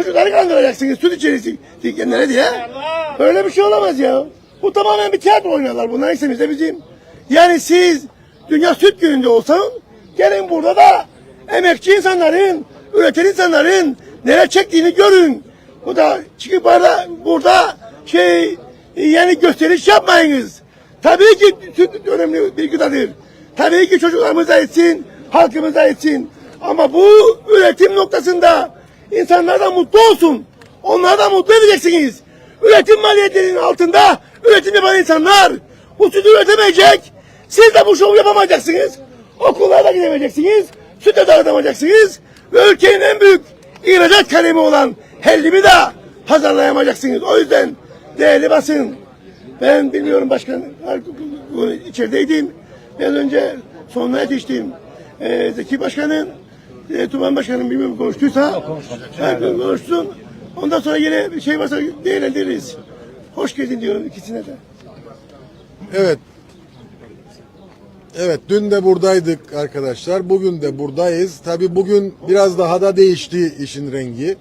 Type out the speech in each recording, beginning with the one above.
Çocukları kandıracaksınız süt içerisi kendileri diye. Öyle bir şey olamaz ya. Bu tamamen bir tiyatro oynuyorlar bunlar eksemizde bizim. Yani siz Dünya Süt Günü'nde olsan gelin burada da emekçi insanların, üreten insanların neler çektiğini görün. Bu da çıkıp burada, burada şey yani gösteriş yapmayınız. Tabii ki süt önemli bir gıdadır. Tabii ki çocuklarımız da etsin, halkımız da etsin. Ama bu üretim noktasında insanlar da mutlu olsun. Onları da mutlu edeceksiniz. Üretim maliyetlerinin altında üretim yapan insanlar bu sütü üretemeyecek. Siz de bu şovu yapamayacaksınız. Okullara da gidemeyeceksiniz. Süt de dağıtamayacaksınız. Ve ülkenin en büyük ihracat kalemi olan hellimi de pazarlayamayacaksınız. O yüzden değerli basın ben bilmiyorum başkan içerideydim. Biraz önce sonuna yetiştim. Ee, Zeki Başkan'ın e, Tuman Başkan'ın bilmiyorum konuştuysa ha, konuşsun. Ondan sonra yine bir şey varsa değerlendiririz. Hoş geldin diyorum ikisine de. Evet. Evet dün de buradaydık arkadaşlar. Bugün de buradayız. Tabi bugün biraz daha da değişti işin rengi.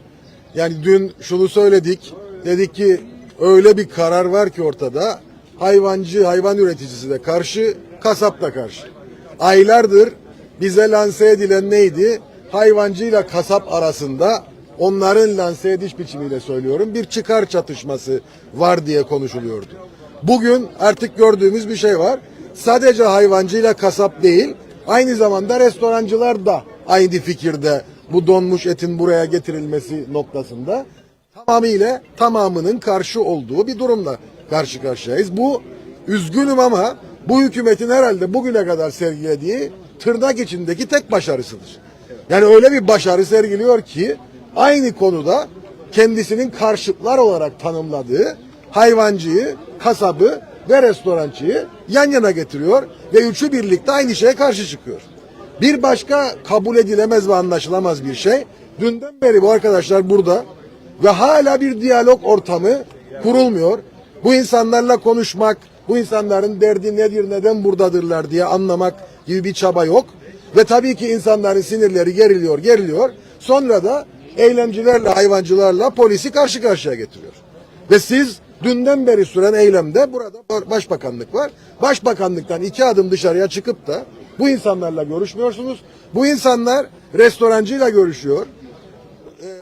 Yani dün şunu söyledik. Dedik ki öyle bir karar var ki ortada. Hayvancı, hayvan üreticisi de karşı, kasap da karşı. Aylardır bize lanse edilen neydi? Hayvancıyla kasap arasında onların lanse ediş biçimiyle söylüyorum bir çıkar çatışması var diye konuşuluyordu. Bugün artık gördüğümüz bir şey var. Sadece hayvancıyla kasap değil, aynı zamanda restorancılar da aynı fikirde bu donmuş etin buraya getirilmesi noktasında tamamıyla tamamının karşı olduğu bir durumla karşı karşıyayız. Bu üzgünüm ama bu hükümetin herhalde bugüne kadar sergilediği tırnak içindeki tek başarısıdır. Yani öyle bir başarı sergiliyor ki aynı konuda kendisinin karşıtlar olarak tanımladığı hayvancıyı, kasabı ve restorancıyı yan yana getiriyor ve üçü birlikte aynı şeye karşı çıkıyor. Bir başka kabul edilemez ve anlaşılamaz bir şey. Dünden beri bu arkadaşlar burada ve hala bir diyalog ortamı kurulmuyor. Bu insanlarla konuşmak, bu insanların derdi nedir, neden buradadırlar diye anlamak gibi bir çaba yok. Ve tabii ki insanların sinirleri geriliyor, geriliyor. Sonra da eylemcilerle, hayvancılarla polisi karşı karşıya getiriyor. Ve siz dünden beri süren eylemde burada başbakanlık var. Başbakanlıktan iki adım dışarıya çıkıp da bu insanlarla görüşmüyorsunuz. Bu insanlar restorancıyla görüşüyor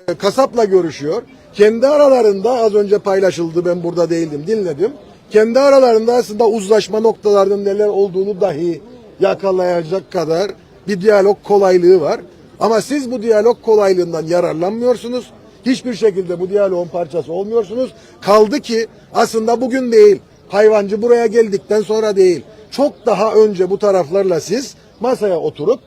e, kasapla görüşüyor. Kendi aralarında az önce paylaşıldı ben burada değildim dinledim. Kendi aralarında aslında uzlaşma noktalarının neler olduğunu dahi yakalayacak kadar bir diyalog kolaylığı var. Ama siz bu diyalog kolaylığından yararlanmıyorsunuz. Hiçbir şekilde bu diyaloğun parçası olmuyorsunuz. Kaldı ki aslında bugün değil, hayvancı buraya geldikten sonra değil. Çok daha önce bu taraflarla siz masaya oturup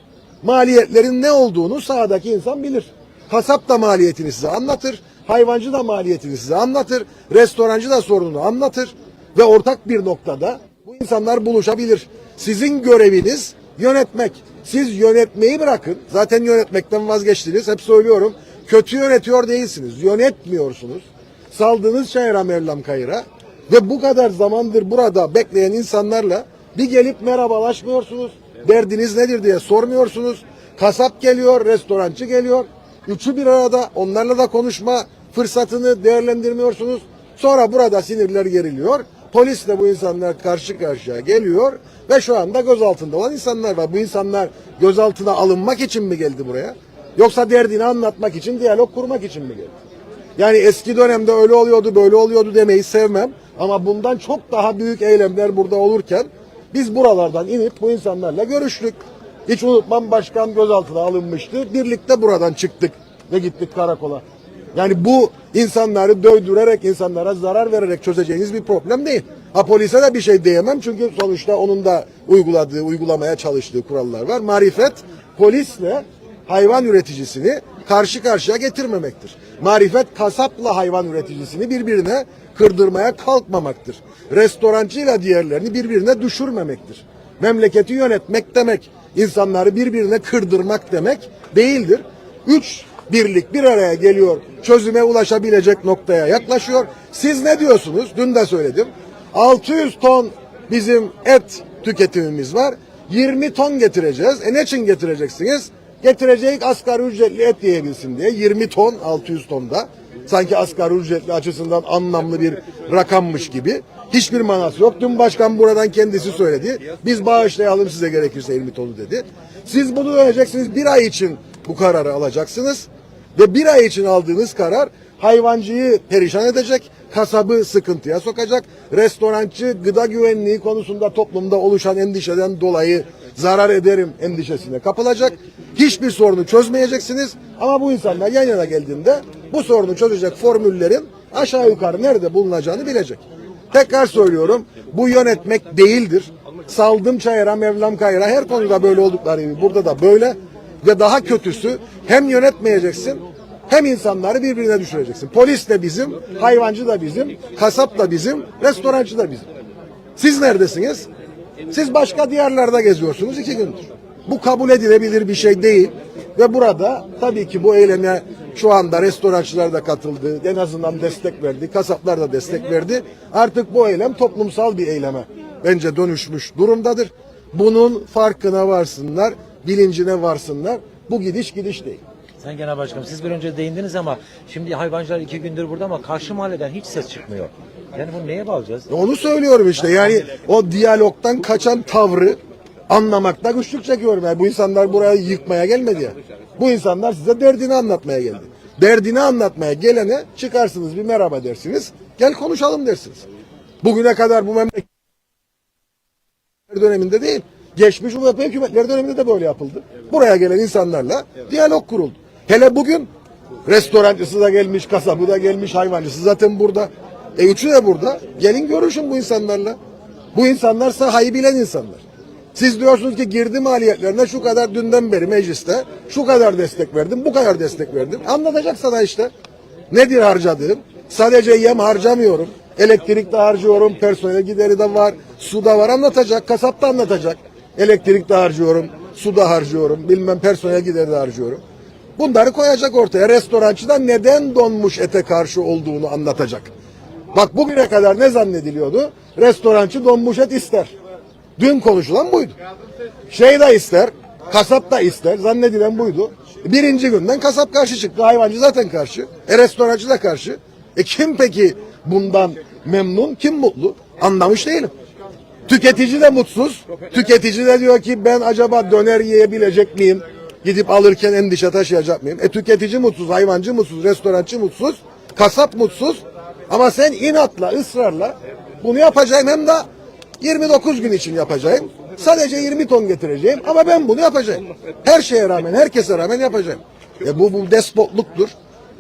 maliyetlerin ne olduğunu sahadaki insan bilir. Kasap da maliyetini size anlatır. Hayvancı da maliyetini size anlatır. Restorancı da sorununu anlatır. Ve ortak bir noktada bu insanlar buluşabilir. Sizin göreviniz yönetmek. Siz yönetmeyi bırakın. Zaten yönetmekten vazgeçtiniz. Hep söylüyorum. Kötü yönetiyor değilsiniz. Yönetmiyorsunuz. Saldığınız çayıra Mevlam kayıra. Ve bu kadar zamandır burada bekleyen insanlarla bir gelip merhabalaşmıyorsunuz. Derdiniz nedir diye sormuyorsunuz. Kasap geliyor, restorancı geliyor. Üçü bir arada onlarla da konuşma fırsatını değerlendirmiyorsunuz. Sonra burada sinirler geriliyor. Polisle bu insanlar karşı karşıya geliyor ve şu anda gözaltında olan insanlar var. Bu insanlar gözaltına alınmak için mi geldi buraya? Yoksa derdini anlatmak için, diyalog kurmak için mi geldi? Yani eski dönemde öyle oluyordu, böyle oluyordu demeyi sevmem. Ama bundan çok daha büyük eylemler burada olurken biz buralardan inip bu insanlarla görüştük. Hiç unutmam başkan gözaltına alınmıştı. Birlikte buradan çıktık ve gittik karakola. Yani bu insanları dövdürerek, insanlara zarar vererek çözeceğiniz bir problem değil. Ha polise de bir şey diyemem çünkü sonuçta onun da uyguladığı, uygulamaya çalıştığı kurallar var. Marifet polisle hayvan üreticisini karşı karşıya getirmemektir. Marifet kasapla hayvan üreticisini birbirine kırdırmaya kalkmamaktır. Restorancıyla diğerlerini birbirine düşürmemektir. Memleketi yönetmek demek, insanları birbirine kırdırmak demek değildir. Üç birlik bir araya geliyor, çözüme ulaşabilecek noktaya yaklaşıyor. Siz ne diyorsunuz? Dün de söyledim. 600 ton bizim et tüketimimiz var. 20 ton getireceğiz. E ne için getireceksiniz? Getirecek asgari ücretli et yiyebilsin diye 20 ton 600 tonda. Sanki asgari ücretli açısından anlamlı bir rakammış gibi. Hiçbir manası yok. Dün başkan buradan kendisi söyledi. Biz bağışlayalım size gerekirse 20 tonu dedi. Siz bunu öğreneceksiniz. Bir ay için bu kararı alacaksınız. Ve bir ay için aldığınız karar hayvancıyı perişan edecek, kasabı sıkıntıya sokacak, restorançı gıda güvenliği konusunda toplumda oluşan endişeden dolayı zarar ederim endişesine kapılacak. Hiçbir sorunu çözmeyeceksiniz ama bu insanlar yan yana geldiğinde bu sorunu çözecek formüllerin aşağı yukarı nerede bulunacağını bilecek. Tekrar söylüyorum bu yönetmek değildir. Saldım çayıra mevlam kayıra her konuda böyle oldukları gibi burada da böyle ve daha kötüsü hem yönetmeyeceksin hem insanları birbirine düşüreceksin. Polis de bizim, hayvancı da bizim, kasap da bizim, restorancı da bizim. Siz neredesiniz? Siz başka diyarlarda geziyorsunuz iki gündür. Bu kabul edilebilir bir şey değil. Ve burada tabii ki bu eyleme şu anda restorançılar da katıldı. En azından destek verdi. Kasaplar da destek verdi. Artık bu eylem toplumsal bir eyleme bence dönüşmüş durumdadır. Bunun farkına varsınlar, bilincine varsınlar. Bu gidiş gidiş değil. Sayın Genel Başkanım siz bir önce değindiniz ama şimdi hayvancılar iki gündür burada ama karşı mahalleden hiç ses çıkmıyor. Yani bunu neye bağlayacağız? Onu söylüyorum işte. Yani o diyalogtan kaçan tavrı anlamakta güçlük çekiyorum. Yani bu insanlar buraya yıkmaya gelmedi ya. Bu insanlar size derdini anlatmaya geldi. Derdini anlatmaya gelene çıkarsınız bir merhaba dersiniz. Gel konuşalım dersiniz. Bugüne kadar bu memleket döneminde değil. Geçmiş UVP hükümetleri döneminde de böyle yapıldı. Buraya gelen insanlarla diyalog kuruldu. Hele bugün restorancısı da gelmiş, kasabı da gelmiş, hayvancısı zaten burada. E üçü de burada. Gelin görüşün bu insanlarla. Bu insanlar sahayı bilen insanlar. Siz diyorsunuz ki girdi maliyetlerine şu kadar dünden beri mecliste şu kadar destek verdim, bu kadar destek verdim. Anlatacak sana işte. Nedir harcadığım? Sadece yem harcamıyorum. Elektrik de harcıyorum, personel gideri de var, su da var anlatacak, kasap da anlatacak. Elektrik de harcıyorum, su da harcıyorum, bilmem personel gideri de harcıyorum. Bunları koyacak ortaya. Restorancı da neden donmuş ete karşı olduğunu anlatacak. Bak bugüne kadar ne zannediliyordu? Restorancı donmuş et ister. Dün konuşulan buydu. Şey de ister, kasap da ister. Zannedilen buydu. Birinci günden kasap karşı çıktı. Hayvancı zaten karşı. E restorancı da karşı. E kim peki bundan memnun, kim mutlu? Anlamış değilim. Tüketici de mutsuz. Tüketici de diyor ki ben acaba döner yiyebilecek miyim? Gidip alırken endişe taşıyacak mıyım? E tüketici mutsuz, hayvancı mutsuz, restorançı mutsuz, kasap mutsuz. Ama sen inatla, ısrarla bunu yapacağım hem de 29 gün için yapacağım. Sadece 20 ton getireceğim ama ben bunu yapacağım. Her şeye rağmen, herkese rağmen yapacağım. E bu, bu despotluktur.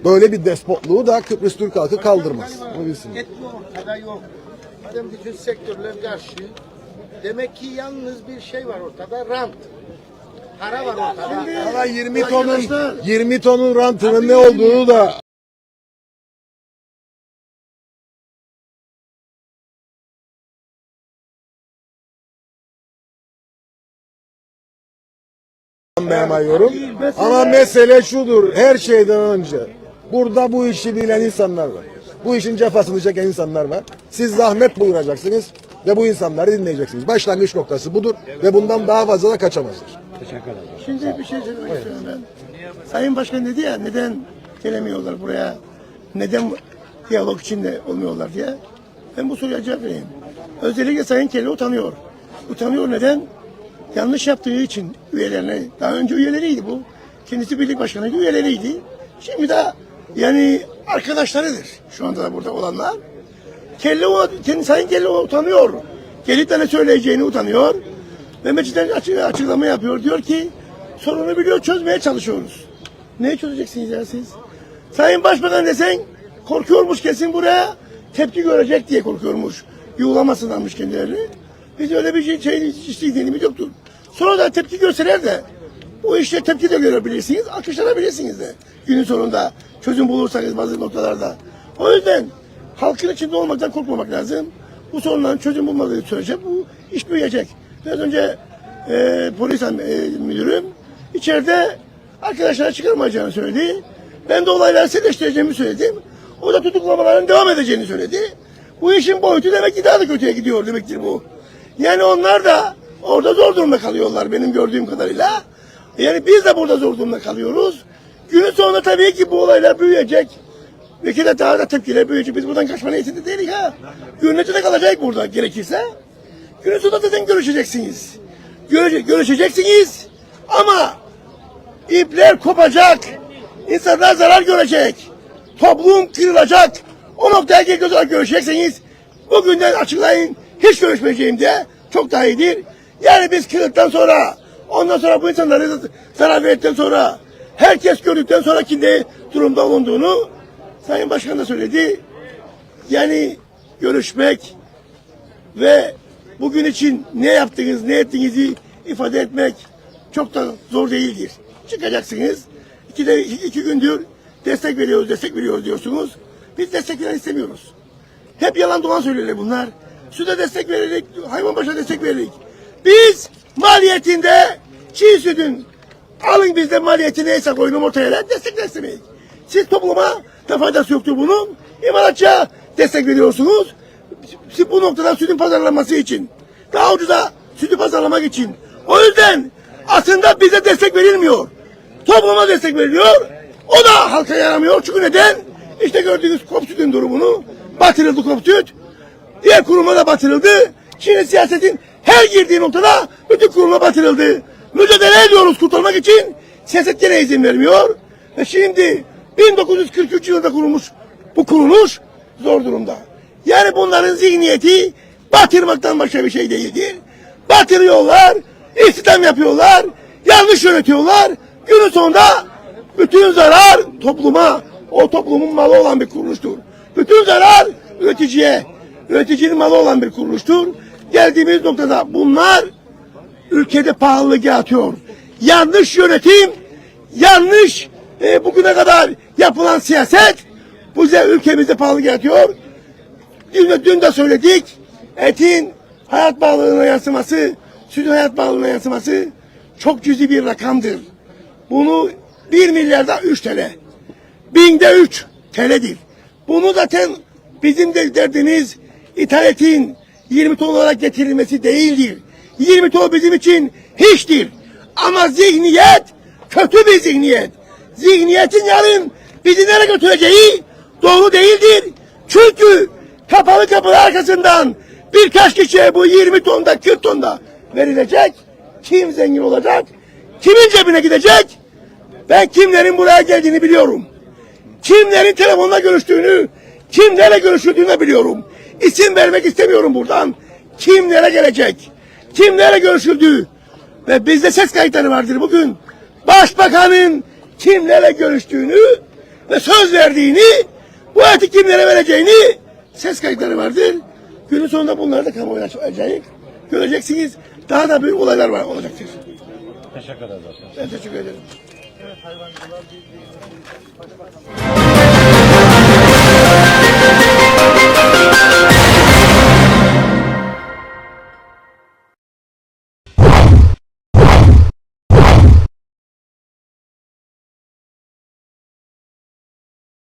Böyle bir despotluğu da Kıbrıs Türk halkı kaldırmaz. Bunu bilsin. Madem bütün sektörler karşı, demek ki yalnız bir şey var ortada, rant. Para var ortada. Ama 20 tonun 20 tonun rantının ne olduğunu da anlayamıyorum. Ama mesele şudur. Her şeyden önce burada bu işi bilen insanlar var. Bu işin cefasını çeken insanlar var. Siz zahmet buyuracaksınız ve bu insanları dinleyeceksiniz. Başlangıç noktası budur ve bundan daha fazla da kaçamazlar. Şimdi bir şey söylemek istiyorum ben. Sayın Başkan dedi ya neden gelemiyorlar buraya? Neden diyalog içinde olmuyorlar diye. Ben bu soruya cevap vereyim. Özellikle Sayın Kelle utanıyor. Utanıyor neden? Yanlış yaptığı için üyelerine, daha önce üyeleriydi bu. Kendisi birlik başkanıydı, üyeleriydi. Şimdi de yani arkadaşlarıdır şu anda da burada olanlar. Kelle o, kendi Sayın Kelle utanıyor. Gelip de ne söyleyeceğini utanıyor. Ve meclisten açık, açıklama yapıyor. Diyor ki sorunu biliyor çözmeye çalışıyoruz. Neyi çözeceksiniz ya siz? Sayın Başbakan desen korkuyormuş kesin buraya tepki görecek diye korkuyormuş. Yuğlamasınlarmış kendilerini. Biz öyle bir şey, şey hiç dinimiz yoktur. Sonra da tepki görseler de o işte tepki de görebilirsiniz, alkışlanabilirsiniz de. Günün sonunda çözüm bulursanız bazı noktalarda. O yüzden halkın içinde olmaktan korkmamak lazım. Bu sorunların çözüm bulmadığı sürece bu iş büyüyecek. Biraz önce e, polis e, müdürüm içeride arkadaşlara çıkarmayacağını söyledi. Ben de olayları sertleştireceğimi söyledim. O da tutuklamaların devam edeceğini söyledi. Bu işin boyutu demek ki daha da kötüye gidiyor demektir bu. Yani onlar da orada zor durumda kalıyorlar benim gördüğüm kadarıyla. Yani biz de burada zor durumda kalıyoruz. Günün sonunda tabii ki bu olaylar büyüyecek. Vekil de daha da tepkiler büyüyecek. Biz buradan kaçma niyetinde değiliz ha. Günlüce de kalacak burada gerekirse. Günün sonunda zaten görüşeceksiniz. Göre, görüşeceksiniz ama ipler kopacak. İnsanlar zarar görecek. Toplum kırılacak. O noktaya geldiği zaman görüşeceksiniz. Bugünden açıklayın. Hiç görüşmeyeceğim diye çok daha iyidir. Yani biz kırıldıktan sonra ondan sonra bu insanları zarar verdikten sonra herkes gördükten sonra ne durumda olunduğunu Sayın Başkan da söyledi. Yani görüşmek ve bugün için ne yaptınız, ne ettiğinizi ifade etmek çok da zor değildir. Çıkacaksınız. İki, de, iki gündür destek veriyoruz, destek veriyoruz diyorsunuz. Biz destek istemiyoruz. Hep yalan dolan söylüyorlar bunlar. Süte destek verirdik, hayvan başına destek verirdik. Biz maliyetinde çiğ sütün alın bizde maliyeti neyse koyun ortaya destek istemeyiz. Siz topluma da faydası yoktur bunun. İmalatçıya destek veriyorsunuz. Siz bu noktada sütün pazarlanması için, daha ucuza sütü pazarlamak için. O yüzden aslında bize destek verilmiyor. Topluma destek veriliyor. O da halka yaramıyor. Çünkü neden? İşte gördüğünüz kop sütün durumunu batırıldı kop süt. Diğer kuruma da batırıldı. Şimdi siyasetin her girdiği noktada bütün kuruma batırıldı. Mücadele ediyoruz kurtarmak için. Siyaset gene izin vermiyor. Ve şimdi 1943 yılında kurulmuş bu kuruluş zor durumda. Yani bunların zihniyeti batırmaktan başka bir şey değildir. Batırıyorlar, istihdam yapıyorlar, yanlış yönetiyorlar. Günün sonunda bütün zarar topluma, o toplumun malı olan bir kuruluştur. Bütün zarar üreticiye, üreticinin malı olan bir kuruluştur. Geldiğimiz noktada bunlar ülkede pahalılık yaratıyor. Yanlış yönetim, yanlış e, bugüne kadar yapılan siyaset bize ülkemizde pahalılık yaratıyor. Dün de, dün de söyledik. Etin hayat bağlılığına yansıması, sütün hayat bağlılığına yansıması çok cüzi bir rakamdır. Bunu 1 milyarda 3 TL. Binde 3 TL'dir. Bunu zaten bizim de derdimiz ithaletin 20 ton olarak getirilmesi değildir. 20 ton bizim için hiçtir. Ama zihniyet kötü bir zihniyet. Zihniyetin yarın bizi nereye götüreceği doğru değildir. Çünkü kapalı kapılar arkasından birkaç kişiye bu 20 tonda 40 tonda verilecek. Kim zengin olacak? Kimin cebine gidecek? Ben kimlerin buraya geldiğini biliyorum. Kimlerin telefonla görüştüğünü, kimlerle görüşüldüğünü biliyorum. İsim vermek istemiyorum buradan. Kimlere gelecek? Kimlere görüşüldü? Ve bizde ses kayıtları vardır bugün. Başbakanın kimlerle görüştüğünü ve söz verdiğini, bu eti kimlere vereceğini ses kayıtları vardır. Günün sonunda bunları da kamuoyuna açacak. Göreceksiniz. Daha da büyük olaylar var olacaktır. Teşekkür ederiz. Ben teşekkür ederim.